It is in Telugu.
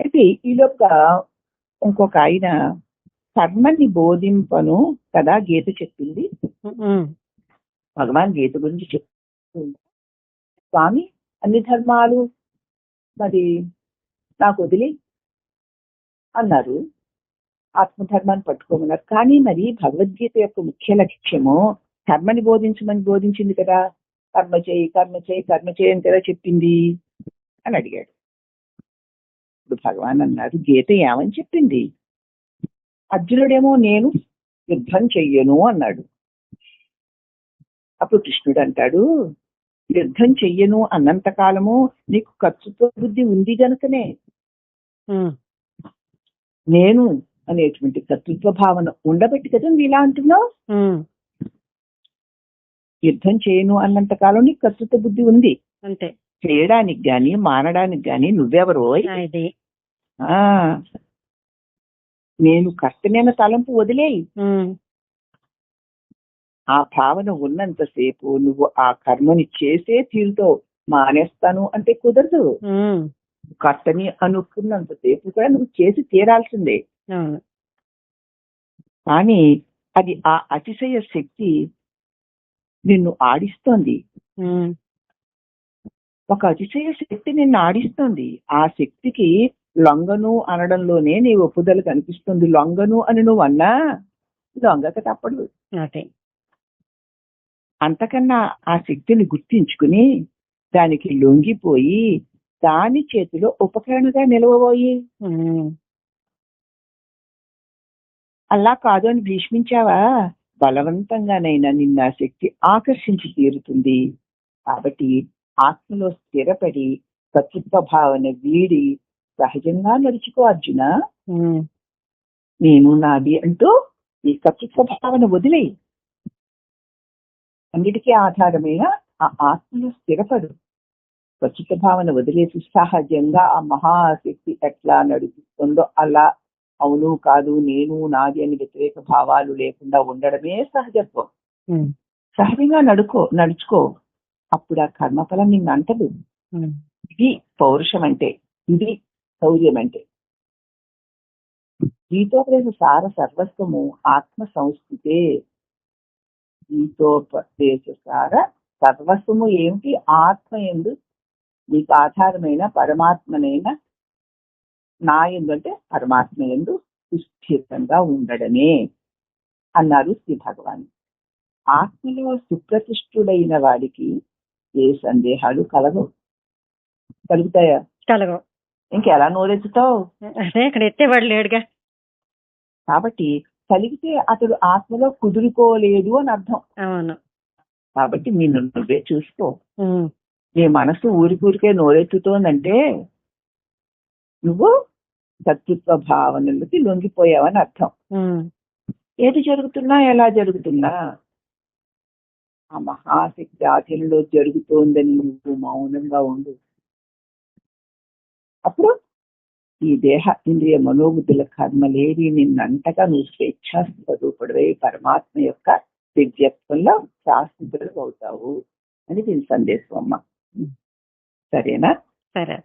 అయితే ఈలోక ఇంకొక ఆయన కర్మని బోధింపను కదా గీత చెప్పింది. భగవాన్ గీత గురించి చెప్తుంది స్వామి అన్ని ధర్మాలు మరి నాకు వదిలి అన్నారు. ఆత్మధర్మాన్ని పట్టుకోమన్నారు. కానీ మరి భగవద్గీత యొక్క ముఖ్య లక్ష్యము కర్మని బోధించమని బోధించింది కదా. కర్మ చేయి కర్మ చేయి కర్మ చేయి అని కదా చెప్పింది అని అడిగాడు. ఇప్పుడు భగవాన్ అన్నారు గీత ఏమని చెప్పింది? అర్జునుడేమో నేను యుద్ధం చెయ్యను అన్నాడు. అప్పుడు కృష్ణుడు అంటాడు యుద్ధం చెయ్యను అన్నంత కాలము నీకు కర్తృత్వ బుద్ధి ఉంది గనుకనే. నేను అనేటువంటి కర్తృత్వ భావన ఉండబట్టి కదా నువ్వు ఇలా అంటున్నావు? యుద్ధం చేయను అన్నంత కాలం నీకు కర్తృత్వ బుద్ధి ఉంది. అంతే. చేయడానికి గాని మానడానికి గాని నువ్వెవరో? నేను కర్తనైన తలంపు వదిలేయి. ఆ భావన ఉన్నంతసేపు నువ్వు ఆ కర్మని చేసే తీరుతో మానేస్తాను అంటే కుదరదు. కర్తని అనుకున్నంతసేపు కూడా నువ్వు చేసి తీరాల్సిందే. కానీ అది ఆ అతిశయ శక్తి నిన్ను ఆడిస్తోంది. ఒక అతిశయ శక్తి నిన్ను ఆడిస్తోంది. ఆ శక్తికి లొంగను అనడంలోనే నీ ఒప్పుదల కనిపిస్తుంది. లొంగను అని నువ్వు అన్నా లొంగక తప్పదు. అంతకన్నా ఆ శక్తిని గుర్తించుకుని దానికి లొంగిపోయి దాని చేతిలో ఉపకరణగా నిలవబోయి. అలా కాదు అని భీష్మించావా? బలవంతంగానైనా నిన్న శక్తి ఆకర్షించి తీరుతుంది. కాబట్టి ఆత్మలో స్థిరపడి కర్తృత్వ భావన వీడి సహజంగా నడుచుకో అర్జున నేను నాది అంటూ ఈ కర్తృత్వ భావన వదిలేయి. అన్నిటికీ ఆధారమైన ఆ ఆత్మలో స్థిరపడు. కర్తృత్వ భావన వదిలేసి సహజంగా ఆ మహాశక్తి ఎట్లా నడిపిస్తుందో అలా అవును కాదు నేను నాది అని వ్యతిరేక భావాలు లేకుండా ఉండడమే సహజత్వం. సహజంగా నడుకో నడుచుకో. అప్పుడు ఆ కర్మఫలం నిన్ను అంటదు. ఇది పౌరుషం అంటే ఇది శౌర్యం అంటే గీతోపదేశ సార సర్వస్వము ఆత్మ సంస్కృతే గీతోపదేశ సార సర్వస్వము ఏమిటి? ఆత్మ ఎందు మీకు ఆధారమైన పరమాత్మనైన నా ఎందు అంటే పరమాత్మ ఎందు సుస్థిరంగా ఉండడమే అన్నారు శ్రీ భగవాన్. ఆత్మలో సుప్రతిష్ఠుడైన వాడికి ఏ సందేహాలు కలగవు. కలుగుతాయా? కలగవు. ఇంకెలా నోరెత్తుతావు? అదే ఇక్కడ ఎత్తేవాడు లేడుగా. కాబట్టి కలిగితే అతడు ఆత్మలో కుదురుకోలేదు అని అర్థం. అవును. కాబట్టి నిన్ను నువ్వే చూసుకో. నీ మనసు ఊరికూరికే నోరెత్తుతోందంటే నువ్వు కర్తృత్వ భావనలకి లొంగిపోయావని అర్థం. ఏది జరుగుతున్నా ఎలా జరుగుతున్నా ఆ మహాశక్తి ఆచరణలో జరుగుతోందని నువ్వు మౌనంగా ఉండు. అప్పుడు ఈ దేహ ఇంద్రియ మనోబుద్ధుల కర్మలేవి నిన్నంతగా నువ్వు స్వేచ్ఛా స్వరూపుడవై పరమాత్మ యొక్క దివ్యత్వంలో శాశ్వతుడు అవుతావు అని దీని సందేశం అమ్మ. సరేనా? సరే